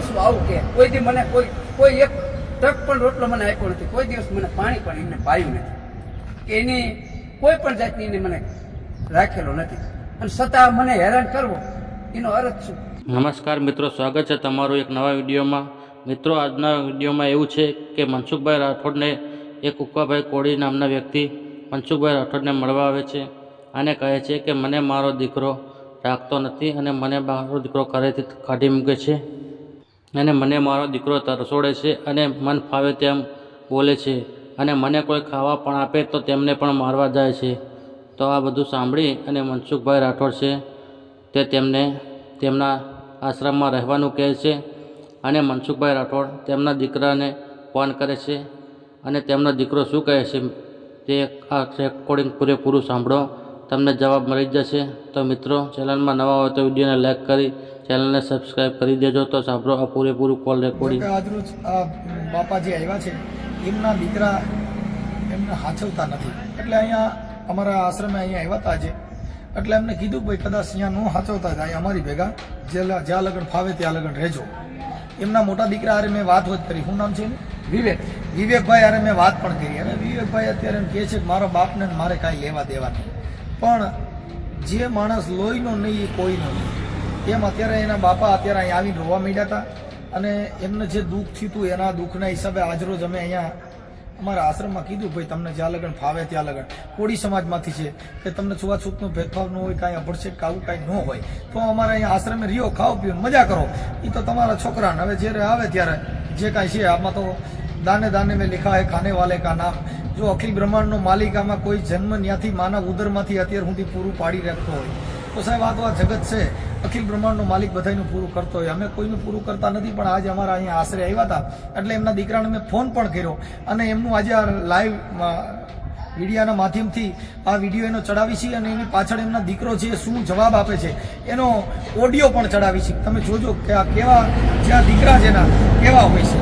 શું આવું કે કોઈ દી મને કોઈ કોઈ એક ટક પણ રોટલો મને આપ્યો નથી. કોઈ દિવસ મને પાણી પણ એમને પાયું નથી. કે એની કોઈ પણ જાતની એને મને રાખેલો નથી. અને છતાં મને હેરાન કરવો, એનો અર્થ શું? નમસ્કાર મિત્રો, સ્વાગત છે તમારું એક નવા વિડીયોમાં. મિત્રો, આજના વિડીયોમાં એવું છે કે મનસુખભાઈ રાઠોડને એક ઉક્કાભાઈ કોળી નામના વ્યક્તિ મનસુખભાઈ રાઠોડને મળવા આવે છે. અને કહે છે કે, મને મારો દીકરો રાખતો નથી અને મને મારો દીકરો ઘરેથી કાઢી મૂકે છે. અને મને મારો દીકરો તરસોડે છે અને મન ફાવે તેમ બોલે છે. અને મને કોઈ ખાવા પણ આપે તો તેમને પણ મારવા જાય છે. તો આ બધું સાંભળી અને મનસુખભાઈ રાઠોડ છે તે તેમને તેમના આશ્રમમાં રહેવાનું કહે છે અને મનસુખભાઈ રાઠોડ તેમના દીકરાને ફોન કરે છે અને તેમનો દીકરો શું કહે છે તે આ રેકોર્ડિંગ પૂરેપૂરું સાંભળો. તમને જવાબ મળી જશે. તો મિત્રો, ચેનલમાં નવા હોય તો વિડીયોને લાઈક કરી ચેનલને સબસ્ક્રાઈબ કરી દેજો તો સાંભળો આ પૂરેપૂરું કોલ રેકોર્ડિંગ આજરોજ આ બાપા જે આવ્યા છે. એમના દીકરા એમને હાચવતા નથી. એટલે અહીંયા અમારા આશ્રમે અહીંયા આવ્યા હતા આજે. એટલે એમને કીધું કે ભાઈ કદાચ અહીંયા ન હાચવતા થાય અમારી ભેગા જ્યાં જ્યાં લગન ફાવે ત્યાં લગ્ન રહેજો. એમના મોટા દીકરા હારે મેં વાત વાત કરી. શું નામ છે વિવેક. વિવેકભાઈ અરે મેં વાત પણ કરી. અને વિવેકભાઈ અત્યારે એમ કહે છે કે મારા બાપને મારે કાંઈ લેવા દેવા નહીં. પણ જે માણસ લોહીનો નહીં એ કોઈનો નહીં. એમ અત્યારે એના બાપા અત્યારે અહીંયા આવીને રોવા માંડ્યા હતા. અને એમને જે દુઃખ થયું હતું, એના દુઃખના હિસાબે આજરોજ અમે અહીંયા અમારા આશ્રમમાં કીધું, ભાઈ, તમને જ્યાં લગન ફાવે ત્યાં લગન. કોળી સમાજમાંથી છે કે તમને છૂવાછૂતનો ભેદભાવ ન હોય, કાંઈ અભડછેક કાવું કાંઈ ન હોય, તો અમારે અહીંયા આશ્રમે રહ્યો, ખાઓ, પીઓ, મજા કરો. એ તો તમારા છોકરાને હવે જ્યારે આવે ત્યારે જે કાંઈ છે, આમાં તો દાને દાને મેં લિખા હે, ખાને વાલે કા નામ. જો અખિલ બ્રહ્માંડનો માલિકામાં કોઈ જન્મ ત્યાંથી માનવ ઉદરમાંથી અત્યાર સુધી પૂરું પાડી રાખતો હોય તો સાહેબ આ જગત છે. અખિલ બ્રહ્માંડનો માલિક બધાયનું પૂરું કરતો હોય. અમે કોઈનું પૂરું કરતા નથી, પણ આજે અમારા અહીંયા આશરે આવ્યા હતા. એટલે એમના દીકરાને મેં ફોન પણ કર્યો. અને એમનું આજે આ લાઈવ મીડિયાના માધ્યમથી આ વીડિયો એનો ચડાવી છે અને એની પાછળ એમના દીકરો છે શું જવાબ આપે છે. એનો ઓડિયો પણ ચડાવી છે. તમે જોજો કે આ કેવા જે આ દીકરા એના, કેવા હોય છે.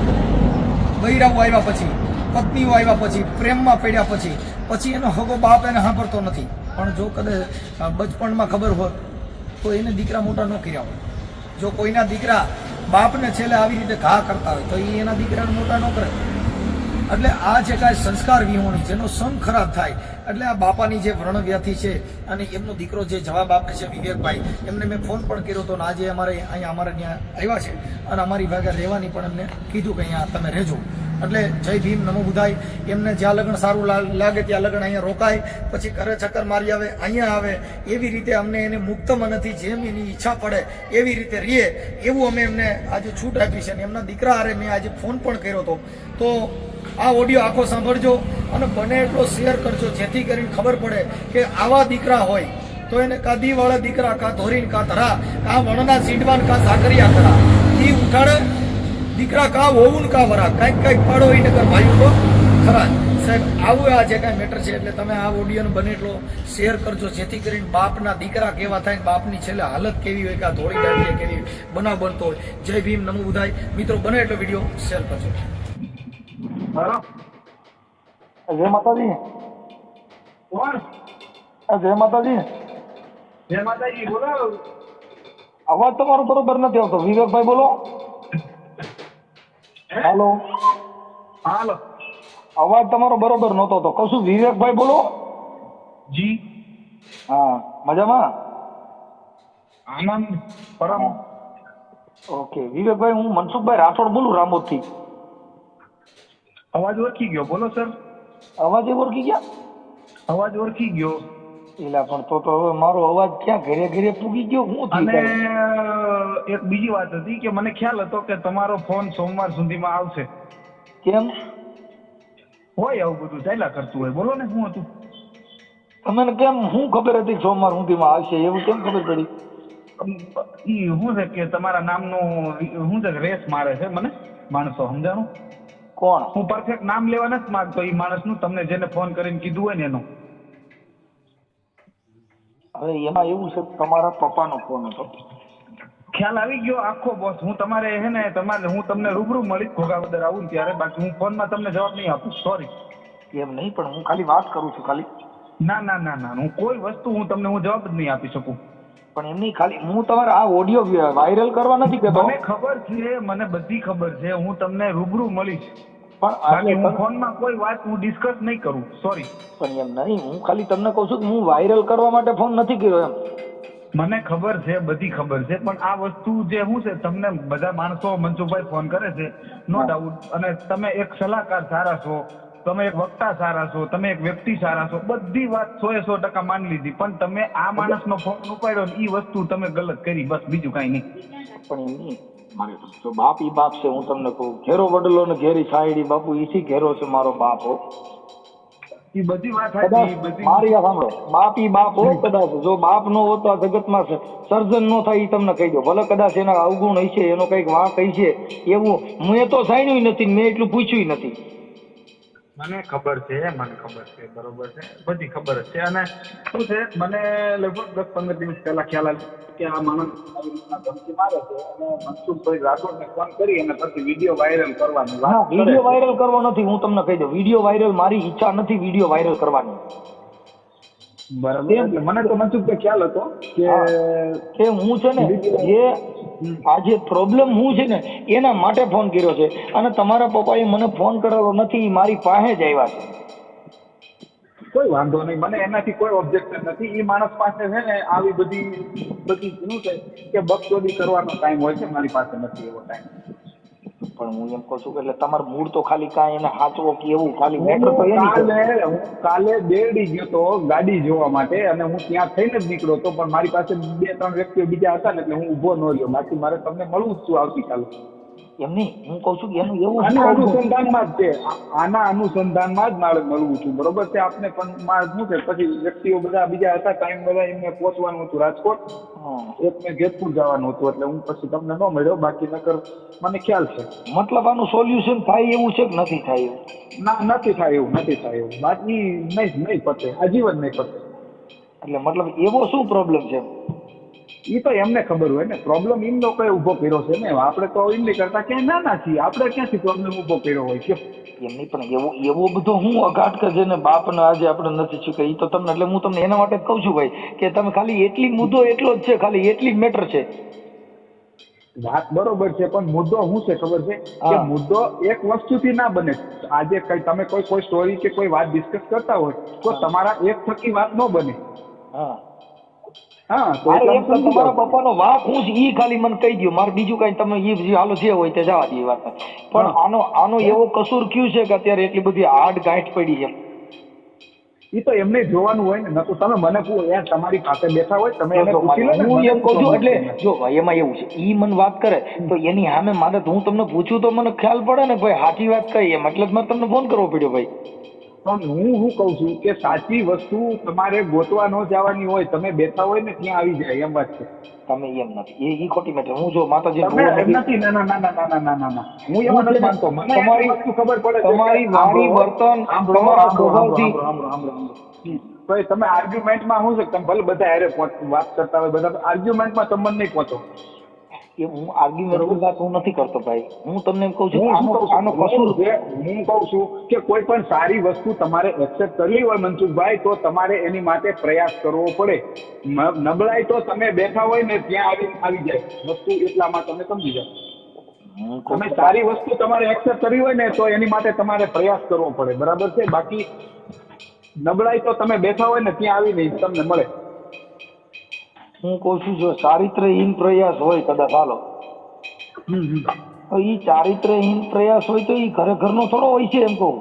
બૈરાઓ આવ્યા પછી, પત્નીઓ આવ્યા પછી, પ્રેમમાં પડ્યા પછી પછી એનો હગો બાપ એને સાંભળતો નથી. પણ જો કદાચ બચપણમાં ખબર હોત, તો એને દીકરા મોટા ન કર્યા હોય જો કોઈના દીકરા બાપને છેલ્લે આવી રીતે ઘા કરતા હોય, તો એ એના દીકરાને મોટા ન કરે. એટલે આ જે કાંઈ સંસ્કાર વિહોણ જેનો સંગ ખરાબ થાય, એટલે આ બાપાની જે વ્રણવ્યાથી છે અને એમનો દીકરો જે જવાબ આપે છે વિવેકભાઈ, એમને મેં ફોન પણ કર્યો હતો અને આજે અમારે અહીંયા અમારે ત્યાં આવ્યા છે અને અમારી ભાગે રહેવાની પણ એમને કીધું કે અહીંયા તમે રહેજો. એટલે જય ભીમ નમો બુધાય. એમને જ્યાં લગ્ન સારું લાગે ત્યાં લગ્ન અહીંયા રોકાય, પછી ઘરે ચક્કર મારી આવે, અહીંયા આવે, એવી રીતે અમને એને મુક્ત મનથી જેમ એની ઈચ્છા પડે, એવી રીતે રહીએ એવું અમે એમને આજે છૂટ આપી છે અને એમના દીકરા હારે મેં આજે ફોન પણ કર્યો હતો. તો આ ઓડિયો આખો સાંભળજો અને બને એટલો શેર કરજો, જેથી કરીને ખબર પડે કે આવા દીકરા હોય તો એને કા દીવાળા દીકરા કા ધોરીન કા ધરા, કા વણના સીંડવાન કા સાકરિયા ધરા એ ઉઠાડે, દીકરા કા હોવું કા વરા, કાંઈક કાંઈક પાડો એ નગર ભાઈ તો ખરા. સાહેબ, આવું આ જે કાંઈ મેટર છે એટલે તમે આ ઓડિયોને બને એટલો શેર કરજો, જેથી કરીને બાપના દીકરા કેવા થાય બાપની છેલ્લે હાલત કેવી હોય કે ધોળી દાંડીએ કેવી બનાવ બનતો હોય. જય ભીમ નમો બુધાય મિત્રો, બને એટલો વીડિયો શેર કરજો. જય માતાજી. કોણ? જય માતાજી. જય માતાજી બોલો. અવાજ તમારો બરોબર નથી આવતો. વિવેકભાઈ બોલો. હાલો. હાલો. અવાજ તમારો બરોબર નહોતો તો કશું વિવેકભાઈ બોલો. જી. હા મજામાં? આનંદ પરમ. ઓકે. વિવેકભાઈ હું મનસુખભાઈ રાઠોડ બોલું રામોદથી. અવાજ ઓળખી ગયો બોલો સર. અવાજ ઓળખી ગયા? અવાજ ઓળખી ગયો. એલા પણ તો તો હવે મારો અવાજ ક્યાં ઘરે ઘરે પૂગી ગયો? હું અને એક બીજી વાત હતી કે મને ખ્યાલ હતો કે તમારો ફોન સોમવાર સુધીમાં આવશે. કેમ? હોય આવું બધું ચાલ્યા કરતું હોય. બોલો ને શું હતું? તમને કેમ હું ખબર હતી સોમવાર સુધીમાં આવશે? એવું કેમ ખબર પડી? ઈ શું છે કે તમારા નામનું શું છે રેસ મારે છે મને? માણસો સમજાણું? કોણ? હું પરફેક્ટ નામ લેવા નથી માંગતો એ માણસનું તમને જેને ફોન કરીને કીધું હોય ને એનું. હવે એમાં એવું છે તમારા પપ્પાનો ફોન હતો. ખ્યાલ આવી ગયો આખો બોસ હું તમારે હે ને તમારે હું તમને રૂબરૂ મળીશ ઘોઘાવદર આવું ને ત્યારે. બાકી હું ફોનમાં તમને જવાબ નહીં આપું સોરી એમ નહીં પણ હું ખાલી વાત કરું છું ખાલી. ના ના ના ના. હું કોઈ વસ્તુ હું તમને હું જવાબ જ નહીં આપી શકું. પણ એમની ખાલી હું તમારે આ ઓડિયો વાયરલ કરવા નથી કહેતો. મને ખબર છે મને બધી ખબર છે હું તમને રૂબરૂ મળીશ. પણ હું ફોનમાં કોઈ વાત હું ડિસ્કસ નહીં કરું સોરી પણ એમ નહીં હું ખાલી તમને કહું છું કે હું વાયરલ કરવા માટે ફોન નથી કર્યો એમ. મને ખબર છે બધી ખબર છે પણ આ વસ્તુ જે હું છે તમને બધા માણસો મનસુખભાઈ ફોન કરે છે નો ડાઉટ અને તમે એક સલાહકાર સારા છો તમે એક વક્તા સારા છો તમે એક વ્યક્તિ સારા છો બધી વાત સો એ સો ટકા માની લીધી પણ તમે આ માણસનો ફોન ઉપાડ્યો ને એ વસ્તુ તમે ગલત કરી બસ બીજું કાંઈ નહીં. પણ એમ નહીં મારે તો બાપ ઈ બાપ છે હું તમને કહું ઘેરો વડલો ને ઘેરી સાયડી બાપુ ઈથી ઘેરો છે મારો બાપ હો? એ બધી વાત કદાચ સાચી બધી મારી વાત સાંભળો બાપ ઈ બાપ હો કદાચ જો બાપ નો હોતો આ જગતમાં સર્જન નો થાય ઈ તમને કહી દો ભલે કદાચ એના અવગુણ હશે એનો કંઈક વાંક હશે એવું મેં તો સાંભળ્યું નથી મેં એટલું પૂછ્યું નથી. મને ખબર છે મને ખબર છે બરોબર છે બધી ખબર છે. અને શું છે મને લગભગ દસ પંદર દિવસ પહેલા ખ્યાલ આવ્યો કે આ માણસ ધમકી મારે છે. અને મનસુખભાઈ રાઠોડને ફોન કરી અને પછી વીડિયો વાયરલ કરવાની વાત વીડિયો વાયરલ કરવો નથી હું તમને કહી દઉં. વીડિયો વાયરલ મારી ઈચ્છા નથી વીડિયો વાયરલ કરવાની. બરાબર. મને તો મનસુખભાઈ ખ્યાલ હતો કે કે હું છે ને જે આ જે પ્રોબ્લેમ હું છે ને, એના માટે ફોન કર્યો છે. અને તમારા પપ્પાએ મને ફોન કરેલો નથી મારી પાસે જ આવ્યા છે. કોઈ વાંધો નહીં, મને એનાથી કોઈ ઓબ્જેક્શન નથી. એ માણસ પાસે છે ને, આવી બધી બધી શું છે કે બકચોદી કરવાનો ટાઈમ હોય છે, મારી પાસે નથી એવો ટાઈમ પણ હું એમ કહું છું કે એટલે તમારું મૂળ તો ખાલી કાંઈ એને સાચવો કે એવું ખાલી મેટર તો હું કાલે હું કાલે બેરડી ગયો તો ગાડી જોવા માટે અને હું ત્યાં થઈને જ નીકળ્યો તો પણ મારી પાસે બે ત્રણ વ્યક્તિઓ બીજા હતા ને એટલે હું ઊભો ન રહ્યો. બાકી મારે તમને મળવું જ છું આવતીકાલે. એમ નહીં હું કહું છું કે એનું એવું આના અનુસંધાનમાં જ છે. આના અનુસંધાનમાં જ મારે મળવું છું. બરોબર છે? આપને પણ મારે શું છે? પછી વ્યક્તિઓ બધા બીજા હતા ટાઈમ બધા એમને પહોંચવાનું હતું રાજકોટ. એકને જેતપુર જવાનું હતું એટલે હું પછી તમને ન મળ્યો. બાકી નકર મને ખ્યાલ છે. મતલબ આનું સોલ્યુશન થાય એવું છે કે નથી થાય એવું? ના નથી થાય એવું નથી થાય એવું. બાકી નહીં નહીં પતે. આજીવન નહીં પતે. એટલે મતલબ એવો શું પ્રોબ્લેમ છે? એ તો એમને ખબર હોય ને. પ્રોબ્લેમ એમ લોકોએ ઊભો કર્યો છે ને. આપણે તો એમની કરતા કે ના ના છીએ. આપણે ક્યાંથી પ્રોબ્લેમ ઊભો કર્યો હોય કયો એમ નહીં પણ એવો એવો બધો હું અઘાટ કે જેને બાપને આજે આપણે નથી ચૂકે એ તો તમને એટલે હું તમને એના માટે જ કહું છું ભાઈ કે તમે ખાલી એટલી મુદ્દો એટલો જ છે ખાલી એટલી જ મેટર છે. વાત બરોબર છે પણ મુદ્દો શું છે ખબર છે? કે મુદ્દો એક વસ્તુથી ના બને. આજે કઈ તમે કોઈ કોઈ સ્ટોરી કે કોઈ વાત ડિસ્કસ કરતા હોય તો તમારા એક થકી વાત ન બને. હા. હા તમારા. પપ્પાનો વાંક હું જ ઈ ખાલી મને કહી દો મારે બીજું કઈ તમે ઈ હાલો જે હોય તે જવા દે એ વાત. પણ આનો આનો એવો કસૂર ક્યુ છે કે અત્યારે એટલી બધી હાર્ડ ગાંઠ પડી છે? ઈ તો એમને જોવાનું હોય ને. તો તમે મને કહો યાર તમારી પાસે બેઠા હોય તમે એને પૂછી લો હું એમ કહું છું એટલે. જો એમાં એવું છે. ઈ મને વાત કરે તો એની સામે મારે હું તમને પૂછું તો મને ખ્યાલ પડે ને ભાઈ સાચી વાત એટલે જ મારે તમને ફોન કરવો પડ્યો ભાઈ. પણ હું શું કઉ છું કે સાચી વસ્તુ તમારે ગોતવા ન જવાની હોય તમે બેઠા હોય ને ત્યાં આવી જાય એમ વાત છે. તમે એમ નથી. એ ઈ ખોટી મેટર. હું જો માતાજી તમે એમ નથી. ના ના ના ના ના ના ના ના. હું એમ નથી માનતો. મને તમારી- વસ્તુ ખબર પડે તમારી વાણી, વર્તન, તમારા સ્વભાવથી-. તો તમે આર્ગ્યુમેન્ટમાં શું છે? તમે ભલે બધા હારે વાત કરતા હોય બધા આર્ગ્યુમેન્ટમાં તમને નહીં પહોંચો એ હું આર્ગ્યુમેન્ટ વાત હું નથી કરતો ભાઈ. હું તમને એમ કહું છું આનો આનો? કસૂર હું કહું છું કે કોઈ પણ સારી વસ્તુ તમારે એક્સેપ્ટ કરવી હોય મનસુખભાઈ તો તમારે એની માટે પ્રયાસ કરવો પડે. નબળાઈ તો તમે બેઠા હોય ને ત્યાં આવી આવી જાય. વસ્તુ એટલામાં તમે સમજી જાઓ તમે સારી વસ્તુ તમારે એક્સેપ્ટ કરવી હોય ને તો એની માટે તમારે પ્રયાસ કરવો પડે. બરાબર છે? બાકી નબળાઈ તો તમે બેઠા હોય ને ત્યાં આવી નહીં તમને મળે. હું કહું છું જો ચારિત્રહીન પ્રયાસ હોય કદાચ હાલો. તો ઈ ચારિત્રહીન પ્રયાસ હોય તો એ ઘરે ઘરનો થોડો હોય છે એમ કહું.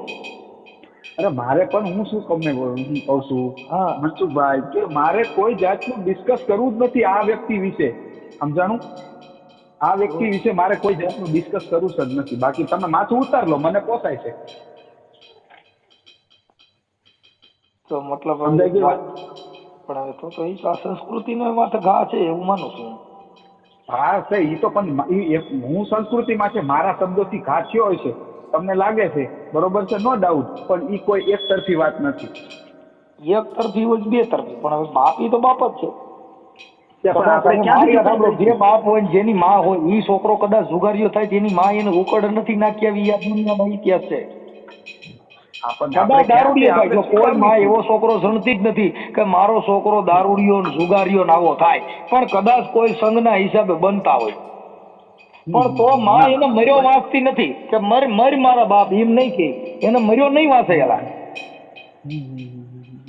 અરે મારે પણ હું શું તમને હું કહું છું હા. મનસુખભાઈ કે મારે કોઈ જાતનું ડિસ્કસ કરવું જ નથી આ વ્યક્તિ વિશે. સમજાણું? આ વ્યક્તિ વિશે મારે કોઈ જાતનું ડિસ્કસ કરવું જ નથી. બાકી તમે માથું ઉતાર લો મને પોસાય છે. તો મતલબ સમજાય હવે તો તો ઈ આ સંસ્કૃતિનો માથે ઘા છે એવું માનું છું હા. છે એ તો પણ હું સંસ્કૃતિમાં છે મારા શબ્દોથી ઘા થયો હોય છે તમને લાગે છે બરોબર છે નો ડાઉટ પણ એ કોઈ એક તરફી વાત નથી. એક તરફી હોય બે તરફી પણ હવે બાપ ઈ તો બાપ જ છે. જે બાપ હોય જેની માં હોય ઈ છોકરો કદાચ જુગારીઓ થાય તેની માં એને ઉકળ નથી નાખી આવી આ દુનિયામાં ઇતિહાસ છે? આપણને દારૂડિયો થાય જો કોઈ માં એવો છોકરો જણતી જ નથી કે મારો છોકરો દારૂડિયો ને જુગારીયો આવો થાય. પણ કદાચ કોઈ સંઘના હિસાબે બનતા હોય. પણ તો માં એને મર્યો વાંચતી નથી કે મર મર મારા બાપ એમ નહીં કે. એને મર્યો નહીં વાંચે એલા.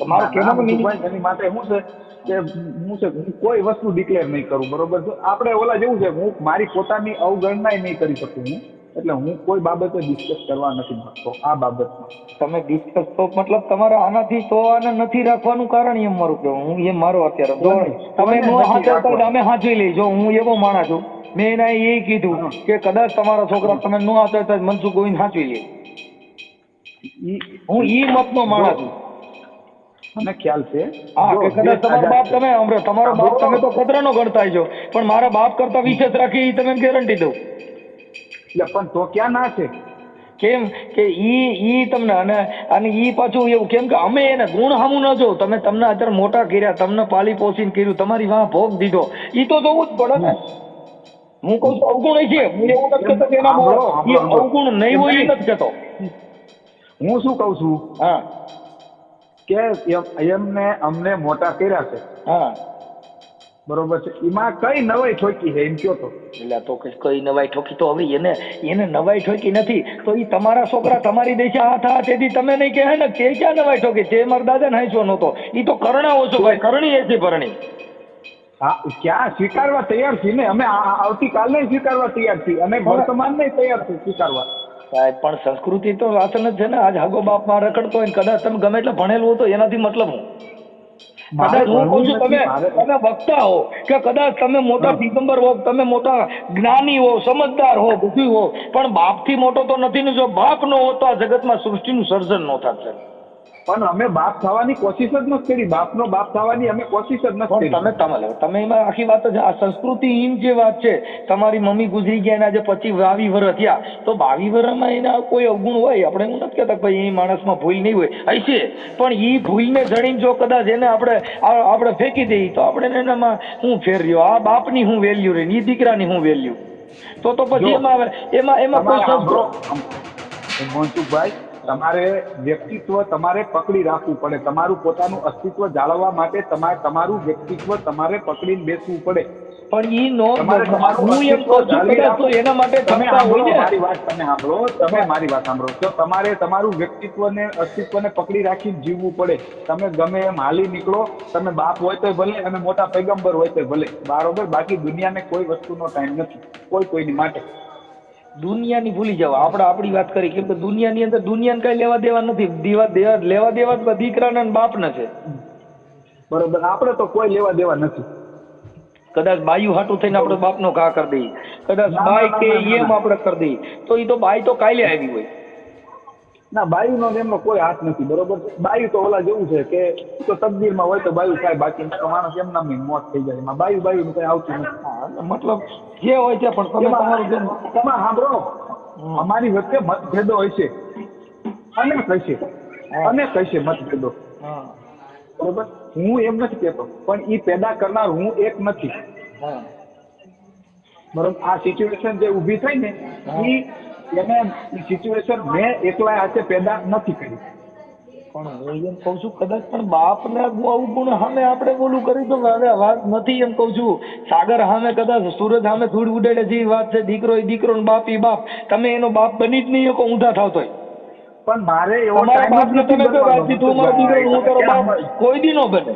મારો ના, કહેવાનો ના, meaning- ભાઈ, એની માટે શું છે કે હું છે હું કોઈ વસ્તુ ડિક્લેર નહીં કરું બરોબર છે? આપણે ઓલા જેવું છે હું મારી પોતાની અવગણના નહીં કરી શકું હું. એટલે હું કોઈ બાબતે ડિસ્કસ કરવા નથી માંગતો આ બાબતમાં. તમે ડિસ્કસ તો મતલબ તમારે આનાથી તો આને નથી રાખવાનું કારણ એમ મારું કે હું એ મારો અત્યારે તમે અમે હાજરી લઈ જો હું એવો માણસ છું. મેં એના એ કીધું કે કદાચ તમારા છોકરા તમે ન હાચવતા મનસુખ ગોવિંદ હાચવી લે. હું ઈ મતનો માણસ છું. મને ખ્યાલ છે. હા કે કદાચ તમારો બાપ તમે હમણાં તમારો બાપ તમે તો ખતરાનો ગણતા છો. પણ મારા બાપ કરતા વિશેષ રાખી તમે ગેરંટી દઉં. એટલે પણ તો ક્યાં ના છે? કેમ કે ઈ ઈ તમને અને અને ઈ પાછું એવું કેમ કે અમે એને ગુણ હામું ન જો તમે તમને અત્યારે મોટા કર્યા તમને પાલી પોસીને કર્યું તમારી વાહ ભોગ દીધો. ઈ તો જોવું જ પડે ને. હું કહું છું અવગુણ છે. હું એવું નથી કહેતો કે એના. અવગુણ નહીં હોય એ નથી કહેતો. હું શું કહું છું? હા. કે એમ- એમને અમને મોટા કર્યા છે. હા. બરોબર છે. એમાં કઈ નવાઈ ઠોકી છે? એમ કયો તો. એટલે તો કઈ નવાઈ ઠોકી તો હવે એને એને નવાઈ ઠોકી નથી. તો એ તમારા છોકરા તમારી દેશે હાથ હાથ તેથી તમે નહીં કહે ને તે ક્યાં નવાઈ ઠોકી? તે મારા દાદા ને હાંચવો નહોતો. એ તો કરણા ઓછો ભાઈ. કરણી એથી ભરણી. હા ક્યાં સ્વીકારવા તૈયાર છીએ ને? અમે આ- આ- આવતીકાલે સ્વીકારવા તૈયાર છીએ. અને વર્તમાન ને તૈયાર છીએ સ્વીકારવા. સાહેબ પણ સંસ્કૃતિ તો વાસણ જ છે ને. આજ હાગો બાપમાં રખડતો હોય કદાચ તમે ગમે એટલે ભણેલું હો તો એનાથી મતલબ હું? કદાચ હું કહું છું તમે તમે વક્તા હો કે કદાચ તમે મોટા દિગંબર હો તમે મોટા જ્ઞાની હો સમજદાર હો બુદ્ધિ હો પણ બાપથી મોટો તો નથી ને જો બાપ નો હોત તો આ જગતમાં સૃષ્ટિનું સર્જન નો થાત. પણ અમે બાપ થવાની કોશિશ જ નથી કરી. બાપનો બાપ થવાની અમે કોશિશ જ નથી કરી. તમે તમે તમે એમાં આખી વાત જ આ સંસ્કૃતિ ઈમ જે વાત છે તમારી મમ્મી ગુજરી ગયા એના જે પચીસ વર્ષ થયા તો બાવી વરમાં એના કોઈ અવગુણ હોય? આપણે એવું નથી કહેતા ભાઈ એ માણસમાં ભૂલ નહીં હોય. હશે પણ એ ભૂલને જણીને જો કદાચ એને આપણે આપણે ફેંકી દઈએ તો આપણે એનામાં હું ફેર રહ્યો આ બાપની હું વેલ્યુ રહી એ દીકરાની હું વેલ્યુ તો તો પછી એમાં આવે એમાં એમાં કોઈ સંસ્કૃત મોહનસુખભાઈ તમારે વ્યક્તિત્વ તમારે પકડી રાખવું પડે. તમારું પોતાનું અસ્તિત્વ જાળવવા માટે તમારે તમારું વ્યક્તિત્વ તમારે પકડીને બેસવું પડે. પણ ઈ નો હું એમ કહું છું એના માટે તમે મારી વાત તમે સાંભળો તમે મારી વાત સાંભળો. તો તમારે તમારું વ્યક્તિત્વને અસ્તિત્વને પકડી રાખીને જીવવું પડે તમે ગમે એમ હાલી નીકળો તમે બાપ હોય તો ભલે અને મોટા પૈગંબર હોય તો ભલે. બરોબર? બાકી દુનિયાને કોઈ વસ્તુનો ટાઈમ નથી. કોઈ કોઈની માટે. દુનિયાની ભૂલી જાવ આપણે આપણી વાત કરી કેમ કે દુનિયાની અંદર દુનિયાને કઈ લેવા દેવા નથી. દેવા દેવા લેવા દેવા તો દીકરાના બાપના છે. બરોબર. આપણે તો કોઈ લેવા દેવા નથી. કદાચ બાયુ હાટું થઈને આપણે બાપનો ઘા કરી દઈએ કદાચ બાઈ કે. એમ આપણે કરી દઈએ તો એ તો બાઈ તો કાલે આવી હોય. ના બાયુનો એમનો કોઈ હાથ નથી બરોબર છે? બાયુ તો ઓલા જેવું છે કે તો તકદીરમાં હોય તો બાયુ થાય બાકી તો માણસ એમ નામની મોત થઈ જાય. એમાં બાયુ બાયુ કઈ આવતું નથી. મતલબ જે હોય છે પણ તમે તમારું જેમ તમે સાંભળો અમારી વચ્ચે મતભેદો હોય છે. અનેક હશે અનેક હશે મતભેદો. હા. બરોબર? હું એમ નથી કહેતો પણ એ પેદા કરનાર હું એક નથી. બરોબર? આ સિચ્યુએશન જે ઊભી થઈ ને ઈ એને સિચ્યુએશન મેં એકલા હાથે પેદા નથી કરી. પણ હું એમ કહું છું કદાચ પણ બાપને આવું ગુણ સામે આપણે બોલું કરી તો હવે વાત નથી એમ કહું છું. સાગર સામે કદાચ સૂરજ સામે ધૂળ ઉડાડે જેવી વાત છે દીકરો એ દીકરો ને બાપ એ બાપ. તમે એનો બાપ બની જ નહીં શકો ઊંધા થાવ તોય. પણ મારે એવો બાપને નથી તમે કોઈ વાત તું મારો દીકરો હું તારો બાપ કોઈ દી નો બને.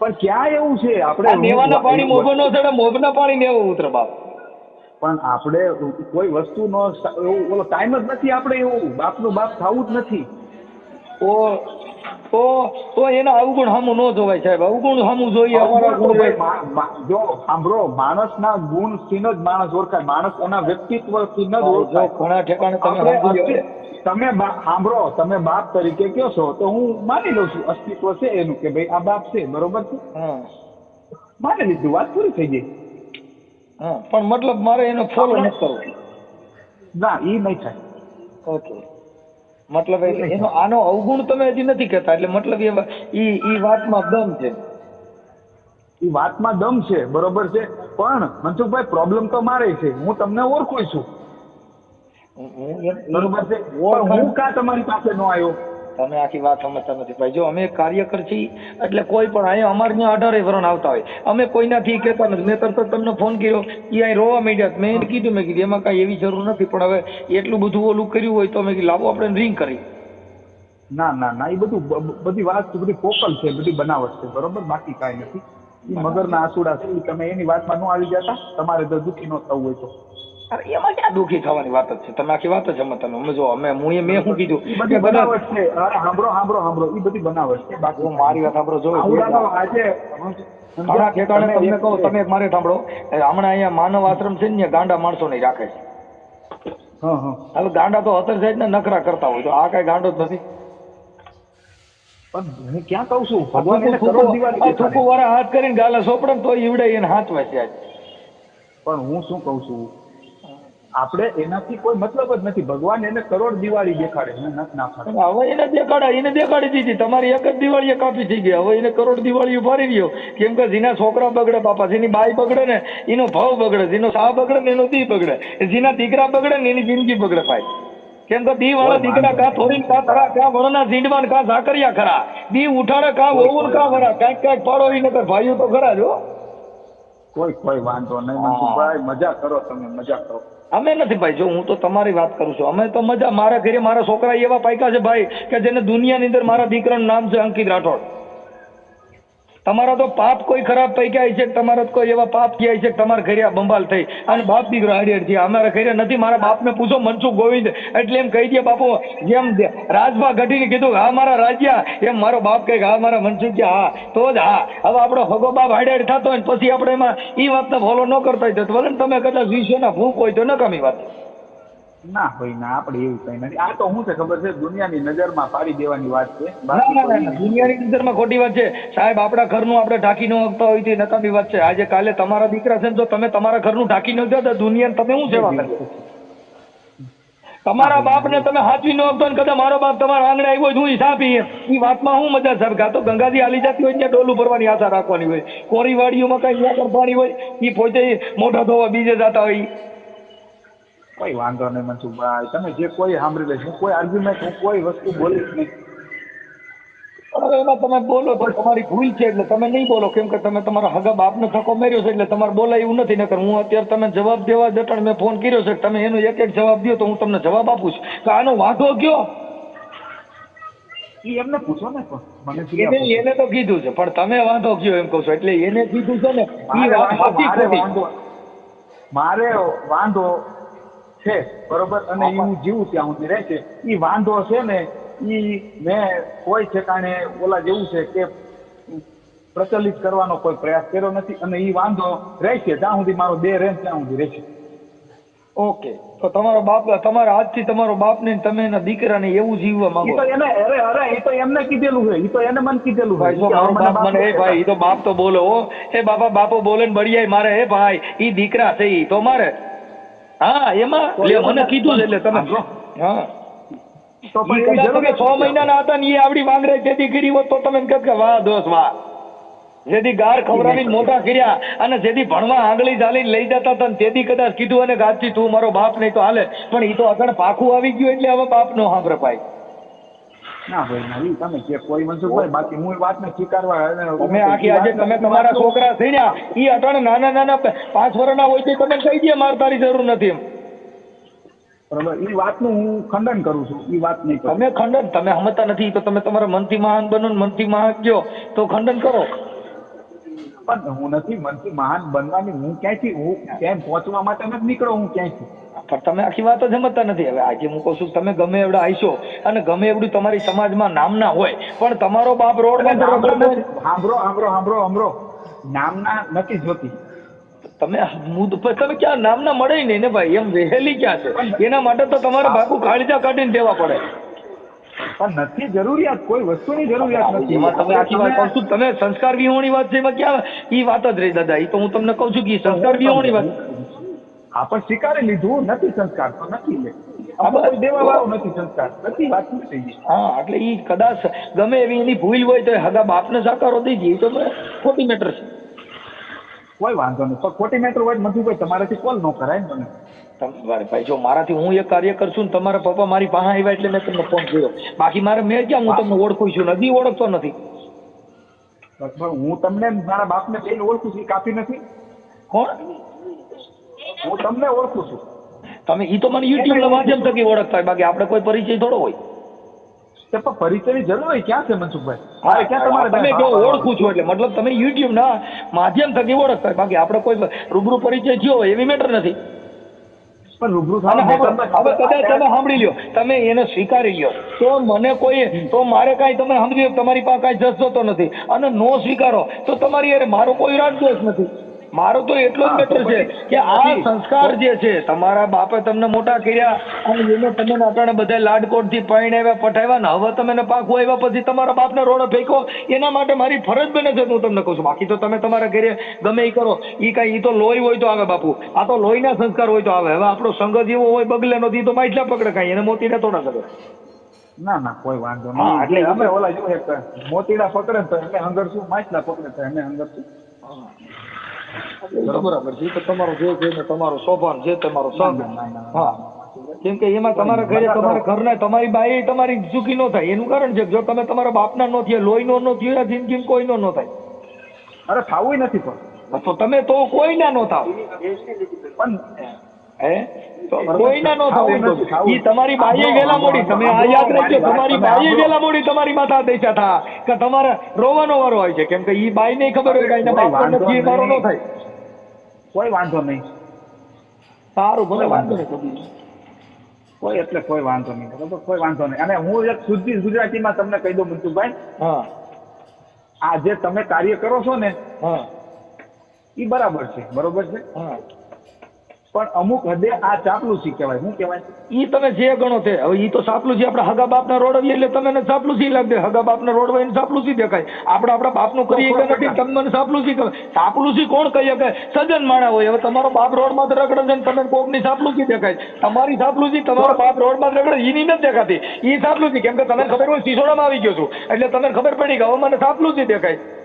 પણ ક્યાં એવું છે? આપણે નેવાના પાણી મોભો નો ચડે મોભના પાણી ને એવું ઉતરે બાપ. પણ આપણે કોઈ વસ્તુનો ઓલો ટાઈમ જ નથી આપણે એવું બાપનું બાપ થવું જ નથી. તો તો તો એના અવગુણ સામું ન જોવાય સાહેબ અવગુણ સામું જોઈએ અમારા ગુણ જો સાંભળો માણસના ગુણથી જ માણસ ઓળખાય માણસ એના વ્યક્તિત્વથી જ ઓળખાય. ઘણા ઠેકાણે તમે તમે સાંભળો તમે બાપ તરીકે કયો છો તો હું માની લઉં છું અસ્તિત્વ છે એનું કે ભાઈ આ બાપ છે બરોબર છે? માની લીધું વાત પૂરી થઈ ગઈ. હા. પણ મતલબ મારે એનો ફોલો નથી કરવો. ના એ નહીં થાય. ઓકે. મતલબ એટલે એનો આનો અવગુણ તમે હજી નથી કહેતા એટલે મતલબ એ ઈ ઈ વાતમાં દમ છે. એ વાતમાં દમ છે બરોબર છે. પણ મનસુખભાઈ પ્રોબ્લેમ તો મારે છે. હું તમને ઓળખું છું. બરોબર છે? હું કા તમારી પાસે ન આવ્યો? તમે આખી વાત સમજતા નથી. ભાઈ, જો અમે કાર્યકર છીએ, એટલે કોઈ પણ અહીંયા અમારે ત્યાં અઢારે વરણ આવતા હોય. અમે કોઈનાથી કહેતા નથી. મેં તરત તમને ફોન કર્યો. એ અહીં રોવા માંડ્યા મેં કીધું મેં કીધું, એમાં કાંઈ એવી જરૂર નથી, પણ હવે એટલું બધું ઓલું કર્યું હોય તો મેં કીધું, લાવો આપણે રિંગ કરી. ના ના ના, એ બધું બધી વાત બધી પોકલ છે, બધી બનાવટ છે, બરોબર? બાકી કાંઈ નથી. મગરના આસુડા છે તમે એની વાતમાં ન આવી જતા. તમારે તો દુઃખી ન થવું હોય તો. અરે એમાં ક્યાં દુઃખી થવાની વાત જ છે? તમે આખી વાત જ સમજતા અમે જો અમે હું મેં શું કીધું? બધી બનાવટ છે. સાંભળો સાંભળો સાંભળો. એ બધી બનાવટ છે. બાકી હું મારી વાત સાંભળો જો આજે ઘણા ઠેકાણે તમને કહું તમે મારે સાંભળો. હમણાં અહીંયા માનવ આશ્રમ છે ને ગાંડા માણસો નહીં રાખે છે. હવે ગાંડા તો અત્યારે સાઈડ ને નખરા કરતા હોય તો આ કઈ ગાંડો જ નથી. પણ હું ક્યાં કહું છું? ભગવાન. થૂકું વાળા હાથ કરીને ગાલા સોપડે તો ઈવડે એને હાથ વાંચે આજ. પણ હું શું કહું છું? આપણે એનાથી કોઈ મતલબ જ નથી. ભગવાન એને કરોડ દિવાળી દેખાડે. એને નથી ના હવે એને દેખાડે એને દેખાડી દીધી. તમારી એક જ દિવાળીએ કાપી થઈ ગઈ. હવે એને કરોડ દિવાળી ભરી રહ્યો. કેમ કે જેના છોકરા બગડે બાપા જેની બાઈ બગડે ને એનો ભાવ બગડે જેનો સા બગડે ને એનો દી બગડે. જેના દીકરા બગડે ને એની જિંદગી બગડે ભાઈ. કેમ કે દી વાળા દીકરા કા થોડી કા ખરા કા વણના ઝીંડવાન કા ઝાકરિયા ખરા. દી ઉઠાડે કા વહુન કા વરા કાંઈક કાંઈક પાડો એને નકર ભાઈઓ તો ખરા જો કોઈ કોઈ વાંધો નહીં. મનસુખભાઈ મજા કરો તમે મજા કરો. અમે નથી ભાઈ, જો હું તો તમારી વાત કરું છું. અમે તો મજા, મારા ઘરે મારા છોકરા એવા પાયકા છે ભાઈ કે જેને દુનિયાની અંદર મારા દીકરાનું નામ છે અંકિત રાઠોડ. તમારા તો પાપ કોઈ ખરાબ પૈક્યા છે તમારા કોઈ એવા પાપ થયા છે તમારા ઘરે બંબાલ થઈ. અને બાપ દીકરો હાડી હાડી અમારા ઘરે નથી, મારા બાપને પૂછો, મનસુખ ગોવિંદ. એટલે એમ કહી દે બાપુ, જેમ રાજભા ઘટીને કીધું હા, મારા રાજ્યા. એમ મારો બાપ કહે હા, મારા મનસુખ હા, તો જ હા. હવે આપણો હગો બાપ હાડી હાડી થતો હોય ને, પછી આપણે એમાં એ વાતને ફોલો ન કરતા હોય તો ભલે ને તમે કદાચ વિશ્વના ભૂખ હોય તો નકામી વાત. ના ભાઈ ના આપણે એવું કઈ નથી. આ તો શું છે ખબર છે? દુનિયાની નજરમાં પાડી દેવાની વાત છે. દુનિયાની નજરમાં ખોટી વાત છે. સાહેબ આપણા ઘરનું આપણે ઢાંકી ન શકતા હોય તે નકામી વાત છે. આજે કાલે તમારા દીકરા છે ને તો તમે તમારા ઘરનું ઢાંકી ન દો તો દુનિયાને તમે શું સેવા કરો તમારા બાપને તમે હાચવી ન આપતો ને કદાચ મારો બાપ તમારા આંગણે આવ્યો હોય તો હું પીએ એ વાતમાં હું મજા સાહેબ કાં તો ગંગાજી હાલી જતી હોય ત્યાં ડોલું ભરવાની આશા રાખવાની હોય. કોરી વાડીઓમાં કઈ ન્યા પાણી હોય એ પોતે મોઢા ધોવા બીજે જતા હોય. કોઈ વાંધો નહીં મનસુખભાઈ. તમે જે કોઈ સાંભળી લેશો હું કોઈ આર્ગ્યુમેન્ટ હું કોઈ વસ્તુ બોલીશ નહીં. હવે એમાં તમે બોલો પણ તમારી ભૂલ છે એટલે તમે નહીં બોલો. કેમ કે તમે તમારા હગા બાપને થકો માર્યો છે એટલે તમારે બોલાય નથી. નકર હું અત્યારે તમે જવાબ દેવા જતાં મેં ફોન કર્યો છે. તમે એનો એક એક જવાબ દો તો હું તમને જવાબ આપું છું. કે આનો વાંધો કયો? એમને પૂછો ને પણ. એને તો કીધું છે પણ તમે વાંધો કયો એમ કહો છો. એટલે એને કીધું છે ને મારે વાંધો- છે બરોબર? અને એ હું જીવું ત્યાં સુધી રહેશે એ વાંધો છે ને એ મેં કોઈ ઠેકાણે ઓલા જેવું છે કે પ્રચલિત કરવાનો કોઈ પ્રયાસ કર્યો નથી અને એ વાંધો રહેશે જ્યાં સુધી મારો દેહ રહે ત્યાં સુધી રહેશે ઓકે. તો તમારો બાપ તમારા આજથી તમારો બાપ ને તમે એના દીકરાને એવું જીવવા માંગો તો એને અરે અરે એ તો એમને કીધેલું છે. એ તો એને મને કીધેલું ભાઈ તો મારો બાપ મને એ ભાઈ એ તો બાપ તો બોલો હો. એ બાપા બાપો બોલે ને બળિયાય મારે હે ભાઈ એ દીકરા છે એ તો મારે. હા એમાં મને કીધું છે એટલે તમે હા તો પણ જરૂરિયાત છ મહિનાના હતા ને ઈ આવડી વાંગરે જેથી કરી હોત તો તમે એમ કે વાહ દોસ્ત વાહ. જેથી ગાર ખવડાવીને મોટા કર્યા અને જેથી ભણવા આંગળી ચાલી લઈ જતા હતા તેથી કદાચ કીધું અને ગાજથી તું મારો બાપ નહીં તો હાલે. પણ એ તો આગળ પાખું આવી ગયું એટલે હવે બાપ નો સાંભળે ભાઈ. ના ભાઈ ના તમે કે કોઈ મનસુખભાઈ બાકી હું એ વાતને સ્વીકારવા તમે આખી આજે તમે તમારા છોકરા થઈને એ અટાણે નાના નાના પાંચ વર્ષના હોય તો તમે કહી દે મારે તારી જરૂર નથી એમ. બરાબર એ વાતનું હું ખંડન કરું છું ઈ વાત નહીં તમે ખંડન તમે સમજતા નથી તો તમે તમારા મનથી મહાન બનો ને મનથી મહાન ગયો તો ખંડન કરો. પણ હું નથી મનથી મહાન બનવાની હું ક્યાંથી હું કેમ પહોંચવા માટે નથી નીકળો હું ક્યાંથી? પણ તમે આખી વાત જ સમજતા નથી. હવે આજે હું કહું છું તમે ગમે એવડા આવીશો અને ગમે એવડું તમારી સમાજમાં નામના હોય પણ તમારો બાપ રોડ. સાંભળો સાંભળો સાંભળો સાંભળો નામના નથી જોતી. તમે મુદ પર તમે ક્યાં નામના મળે નહીં ને ભાઈ એમ વહેલી ક્યાં છે? એના માટે તો તમારે બાપુ કાળજા કાઢીને દેવા પડે. પણ નથી જરૂરિયાત કોઈ વસ્તુની જરૂરિયાત નથી. એમાં તમે આખી વાત કહું છું. તમે સંસ્કાર વિહોણી વાત છે એમાં ક્યાં એ વાત જ રહી દાદા એ તો હું તમને કહું છું કે સંસ્કાર વિહોણી વાત હા પણ સ્વીકારી લીધું નથી સંસ્કાર તો નથી હા એટલે ઈ કદાચ ગમે એવી એની ભૂલ હોય તો હગા બાપને સાકારો દઈ દઈએ તો ખોટી મેટર છે. કોઈ વાંધો નહીં. પણ ખોટી મેટર હોય તો મધુભાઈ તમારાથી કોલ ન કરાય મને. તમારે ભાઈ જો મારાથી હું એક કાર્ય કરશું ને તમારા પપ્પા મારી પાસે આવ્યા એટલે મેં તમને ફોન કર્યો. બાકી મારે મેં ક્યાં? હું તમને ઓળખું છું નદી ઓળખતો નથી. હું તમને મારા બાપને બેન ઓળખું છું એ કાફી નથી. કોણ? હું તમને ઓળખું છું. તમે એ તો મને યુટ્યુબ ના માધ્યમ થકી ઓળખતા હોય બાકી આપણે કોઈ પરિચય થોડો હોય. તે પણ પરિચયની જરૂર હોય ક્યાં છે મનસુખભાઈ? હવે ક્યાં તમારે તમે જો ઓળખું છું એટલે મતલબ તમે યુટ્યુબ ના માધ્યમ થકી ઓળખતા બાકી આપણે કોઈ રૂબરૂ પરિચય થયો હોય એવી મેટર નથી. પણ રૂબરૂ હવે કદાચ તમે સાંભળી લ્યો. તમે એને સ્વીકારી લ્યો. તો મને કોઈ તો મારે કાંઈ તમે સમજી તમારી પાસે કાંઈ જસ જોતો નથી. અને નો સ્વીકારો તો તમારી અરે મારો કોઈ રાગદોષ નથી. મારો તો એટલો જ મેટર છે કે આ સંસ્કાર જે છે તમારા બાપે તમને મોટા કર્યા અને એને તમે અટાણે બધા લાડકોટથી આવ્યા પઠાવ્યા ને હવે તમે એને પાકું આવ્યા પછી તમારા બાપને રોડે ફેંકો એના માટે મારી ફરજ બને છે હું તમને કહું છું. બાકી તો તમે તમારા ઘરે ગમે એ કરો. એ કાંઈ એ તો લોહી હોય તો આવે બાપુ. આ તો લોહીના સંસ્કાર હોય તો આવે. હવે આપણો સંઘ જેવો હોય બગલે નો તો માઇટલા પકડે કાંઈ. એને મોતીને થોડા કરે. ના ના કોઈ વાંધો નહીં. એટલે એટલે અમે ઓલા જો એક મોતીડા પકડે તો તો અમે હંગરશું માછલા પકડે તો એને હંગરશું એ તો બરાબર છે તમારો જે છે તમારો સ્વભાવ જે તમારો સંગ હા. કેમ કે એમાં તમારા ઘરે તમારા ઘરના તમારી બાઈ તમારી સુખી ન થાય. એનું કારણ છે કે જો તમે તમારા બાપના નો થયા લોહીનો નો થયો જિંદગી કોઈનો ન થાય. અરે થાવું નથી પણ. તો તમે તો કોઈના નો થાવ. પણ હે? તો નો થાવ એમ ઈ તમારી બાઈએ વેલા મોડી તમે આ યાદ રાખજો તમારી બાઈએ વેલા મોડી તમારી માથા દેશા થા. કે તમારે રોવાનો વારો હોય છે. કેમ કે ઈ બાઈ ને ખબર હોય કે એના બાપ નથી એ મારો થાય કોઈ વાંધો નહીં. સારું ભલે વાંધો નહીં. કોઈ એટલે કોઈ વાંધો નહીં. બરાબર? કોઈ વાંધો નહીં. અને હું એક શુદ્ધ ગુજરાતીમાં તમને કહી દઉં મનસુખભાઈ હા. આ જે તમે કાર્ય કરો છો ને હા. એ બરાબર છે. બરોબર છે? હા. પણ અમુક હદે આ ચાપલુસી કહેવાય. શું કહેવાય? ઈ તમે જે ગણો તે. હવે ઈ તો સાપલુસી આપણે હગા બાપના રોડવીએ એટલે તમને એને સાપલુસી લાગે હગા બાપના રોડવાય સાપલુસી દેખાય. આપણે આપણા બાપનું કરીએ કે નથી તમે મને સાપલુસી કહે સાપલુસી કોણ કહી કે સજન માણા હોય. હવે તમારો બાપ રોડમાં તો રગડે છે ને તમે કોકની સાપલુસી દેખાય. તમારી સાપલુસી તમારો બાપ રોડમાં રગડે ઈની નથી દેખાતી. ઈ સાપલુસી કેમ કે તમને ખબર હોય સિસોડામાં આવી ગયો છું. એટલે તમને ખબર પડી કે હવે મને સાપલુસી દેખાય.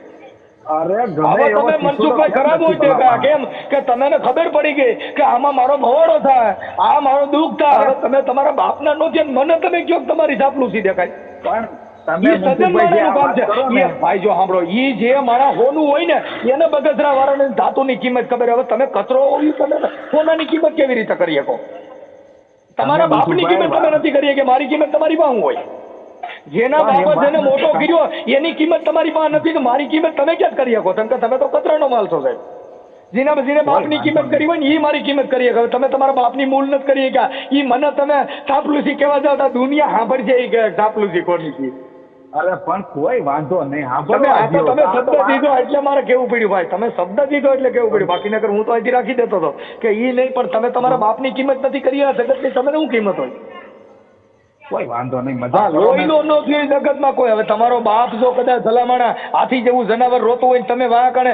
અરે ગમે તમે મનસુખભાઈ ખરાબ હોય છે કેમ? કે તમને ખબર પડી ગઈ કે આમાં મારો ભવાડો થાય આ મારો દુઃખ થાય. હવે તમે તમારા બાપના નો છે મને તમે કયો તમારી સાપલુસી દેખાય. પણ જે સાંભળો ઈ જે મારા હોનું હોય ને એને બગસરા વાળાને ધાતુની કિંમત ખબર હવે તમે કચરો તમે સોનાની કિંમત કેવી રીતે કરી શકો? તમારા તમે બાપની કિંમત તમે નથી કરી કે મારી કિંમત તમારી પાસે હોય. જેના બાબત જેને મોટો કર્યો એની કિંમત તમારી પાસે નથી તો મારી કિંમત તમે ક્યાં કરી શકો? કે તમે તો કચરાનો માલ છો સાહેબ. જેના જેને બાપની કિંમત કરી હોય ને એ મારી કિંમત કરી શકે. તમે તમારા બાપની મૂળ નથી કરી શક્યા. એ મને તમે ચાપલુસી કહેવા જાવ દુનિયા સાંભળશે કે ચાપલુસી કોની છે. અરે પણ કોઈ વાંધો નહીં. સાંભળો તમે શબ્દ દીધો એટલે મારે કેવું પડ્યું ભાઈ? તમે શબ્દ દીધો એટલે કેવું પડ્યું? બાકી નગર હું તો અહીંથી રાખી દેતો હતો કે ઈ નહીં પણ તમે તમારા બાપની કિંમત નથી કરી આ જગતની તમને શું કિંમત હોય? કોઈ વાંધો નહીં મજા લોહીનો નો થયો જગતમાં કોઈ. હવે તમારો બાપ જો કદાચ ભલામણા આથી જેવું જનાવર રોતું હોય ને તમે વાહ કણે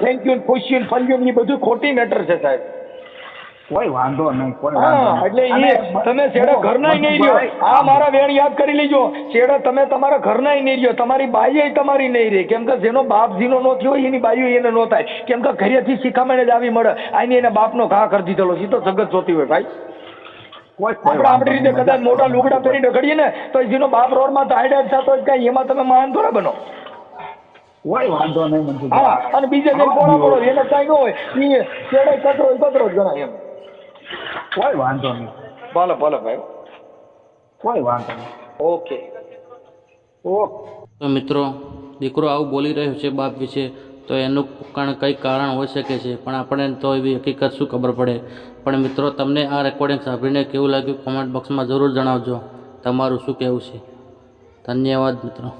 થેન્ક યુ ખુશી ફલ્યું એ બધું ખોટી મેટર છે સાહેબ. કોઈ વાંધો નહીં કોઈ. એટલે એ તમે છેડા ઘરના નહીં રહ્યો. આ મારા વેણ યાદ કરી લેજો. છેડા તમે તમારા ઘરના નહીં રહ્યો. તમારી બાઈએ તમારી નહીં રહી. કેમ કે જેનો બાપ જીનો નો થયો એની બાઈઓ એને નો થાય. કેમ કે ઘરેથી શિખામણે જ આવી મળે. આની એના બાપનો ઘા કરી દીધેલો સીધો તો જગત જોતી હોય ભાઈ. આપણે આપણી રીતે વાંધો કદાચ નહીં. મોટા લુગડા પહેરીને ઘડીએ ને તો જેનો બાપ રોડમાં હાઈડાઈટ થતો હોય એમાં તમે મહાન થોડા બનો. કોઈ વાંધો નહીં હા અને બીજે જે પોળા પોળો એને કાંઈ ન હોય. એ છેડે કચરો કચરો જ ગણાય એમ. કોઈ વાંધો નહીં. ભલે ભલે ભાઈ. કોઈ વાંધો નહીં. ઓકે. ઓકે. તો મિત્રો દીકરો આવું બોલી રહ્યો છે બાપ વિશે. તો એનું કારણ કંઈ કારણ હોઈ શકે છે, પણ આપણને તો એવી હકીકત શું ખબર પડે? પણ મિત્રો, તમને આ રેકોર્ડિંગ સાંભળીને કેવું લાગ્યું? કોમેન્ટ બોક્સમાં જરૂર જણાવજો. તમારું શું કહેવું છે? ધન્યવાદ મિત્રો.